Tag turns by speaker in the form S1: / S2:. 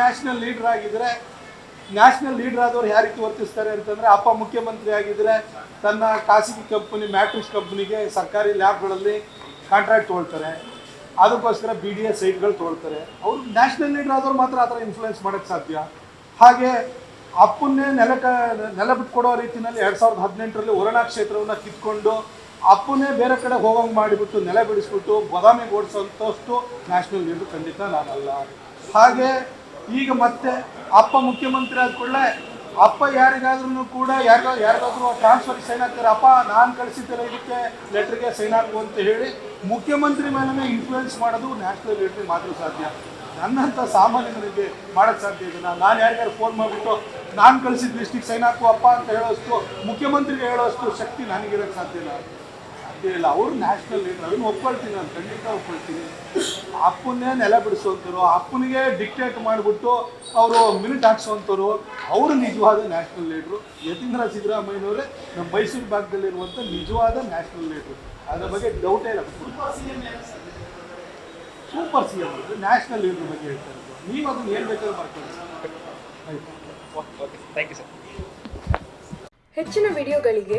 S1: National leader ಆಗಿದ್ರೆ national leader ಆದವ್ರು ಯಾರಿಗೆ ರೀತಿ ವರ್ತಿಸ್ತಾರೆ ಅಂತಂದ್ರೆ, ಅಪ್ಪ ಮುಖ್ಯಮಂತ್ರಿ ಆಗಿದ್ರೆ ತನ್ನ ಖಾಸಗಿ ಕಂಪನಿ ಮ್ಯಾಟ್ರಿಕ್ಸ್ ಕಂಪನಿಗೆ ಸರ್ಕಾರಿ ಲ್ಯಾಬ್ಗಳಲ್ಲಿ ಕಾಂಟ್ರಾಕ್ಟ್ ತೊಗೊಳ್ತಾರೆ. ಅದಕ್ಕೋಸ್ಕರ ಬಿ ಡಿ ಎ ಸೈಟ್ಗಳು ತೊಗೊಳ್ತಾರೆ. ಅವರು ನ್ಯಾಷನಲ್ ಲೀಡರ್ ಆದವ್ರು ಮಾತ್ರ ಆ ಥರ ಇನ್ಫ್ಲುಯೆನ್ಸ್ ಮಾಡೋಕ್ಕೆ ಸಾಧ್ಯ. ಹಾಗೆ ಅಪ್ಪನ್ನೇ ನೆಲ ಕ, ನೆಲ ಬಿಟ್ಕೊಡೋ ರೀತಿಯಲ್ಲಿ ಎರಡು ಸಾವಿರದ ಹದಿನೆಂಟರಲ್ಲಿ ವರುಣಾ ಕ್ಷೇತ್ರವನ್ನು ಕಿತ್ಕೊಂಡು ಅಪ್ಪನ್ನೇ ಬೇರೆ ಕಡೆ ಹೋಗಂಗೆ ಮಾಡಿಬಿಟ್ಟು ನೆಲೆ ಬಿಡಿಸ್ಬಿಟ್ಟು ಬದಾಮಿಗೆ ಓಡಿಸೋಂಥಷ್ಟು ನ್ಯಾಷನಲ್ ಲೀಡರ್ ಖಂಡಿತ ನಾನಲ್ಲ. ಹಾಗೆ ಈಗ ಮತ್ತೆ ಅಪ್ಪ ಮುಖ್ಯಮಂತ್ರಿ ಆದ ಕೂಡಲೇ ಅಪ್ಪ ಯಾರಿಗಾದ್ರೂ ಕೂಡ ಯಾರಿಗ ಯಾರಿಗಾದ್ರೂ ಟ್ರಾನ್ಸ್ಫರ್ ಸೈನ್ ಹಾಕ್ತಾರೆ. ಅಪ್ಪ, ನಾನು ಕಳಿಸಿದ್ದೇನೆ ಇದಕ್ಕೆ ಲೆಟ್ರಿಗೆ ಸೈನ್ ಹಾಕು ಅಂತ ಹೇಳಿ ಮುಖ್ಯಮಂತ್ರಿ ಮೇಲೆ ಇನ್ಫ್ಲೂಯೆನ್ಸ್ ಮಾಡೋದು ನ್ಯಾಷನಲ್ ಲೀಡ್ರಿಗೆ ಮಾತ್ರ ಸಾಧ್ಯ. ನನ್ನಂಥ ಸಾಮಾನ್ಯನಿಗೆ ಮಾಡೋಕ್ಕೆ ಸಾಧ್ಯ ಇದನ್ನ ನಾನು ಯಾರಿಗಾರು ಫೋನ್ ಮಾಡಿಬಿಟ್ಟು ನಾನು ಕಳಿಸಿದ ಲಿಸ್ಟಿಗೆ ಸೈನ್ ಹಾಕು ಅಪ್ಪ ಅಂತ ಹೇಳೋಷ್ಟು, ಮುಖ್ಯಮಂತ್ರಿಗೆ ಹೇಳೋಷ್ಟು ಶಕ್ತಿ ನನಗಿರೋಕ್ಕೆ ಸಾಧ್ಯ ಇಲ್ಲ. ಅವರು ನ್ಯಾಷನಲ್ ಲೀಡರ್ ಅದನ್ನು ಒಪ್ಕೊಳ್ತೀನಿ ನಾನು ಖಂಡಿತ ಒಪ್ಕೊಳ್ತೀನಿ. ಅಪ್ಪನ್ನೇ ನೆಲ ಬಿಡಿಸುವಂಥವ್ರು ಅಪ್ಪನಿಗೆ ಡಿಕ್ಟೇಟ್ ಮಾಡಿಬಿಟ್ಟು ಅವರು ಮಿನಿಟ್ ಹಾಕ್ಸುವಂಥವ್ರು ಅವರು ನಿಜವಾದ ನ್ಯಾಷನಲ್ ಲೀಡ್ರು ಯತೀಂದ್ರ ಸಿದ್ದರಾಮಯ್ಯನವರೇ ನಮ್ಮ ಮೈಸೂರು ಭಾಗದಲ್ಲಿರುವಂಥ ನಿಜವಾದ ನ್ಯಾಷನಲ್ ಲೀಡ್ರು ಅದರ ಬಗ್ಗೆ ಡೌಟೇ ಇಲ್ಲ. Super C M national leader ಬಗ್ಗೆ ಹೇಳ್ತಾ ಇರೋದು ನೀವು ಅದನ್ನ ಏನು ಬೇಕಾದ್ರೂ ಮಾಡ್ಕೊಳ್ಳಿ. ಸರ್
S2: ಥ್ಯಾಂಕ್ ಯು ಸರ್
S3: ಹೆಚ್ಚಿನ ವಿಡಿಯೋಗಳಿಗೆ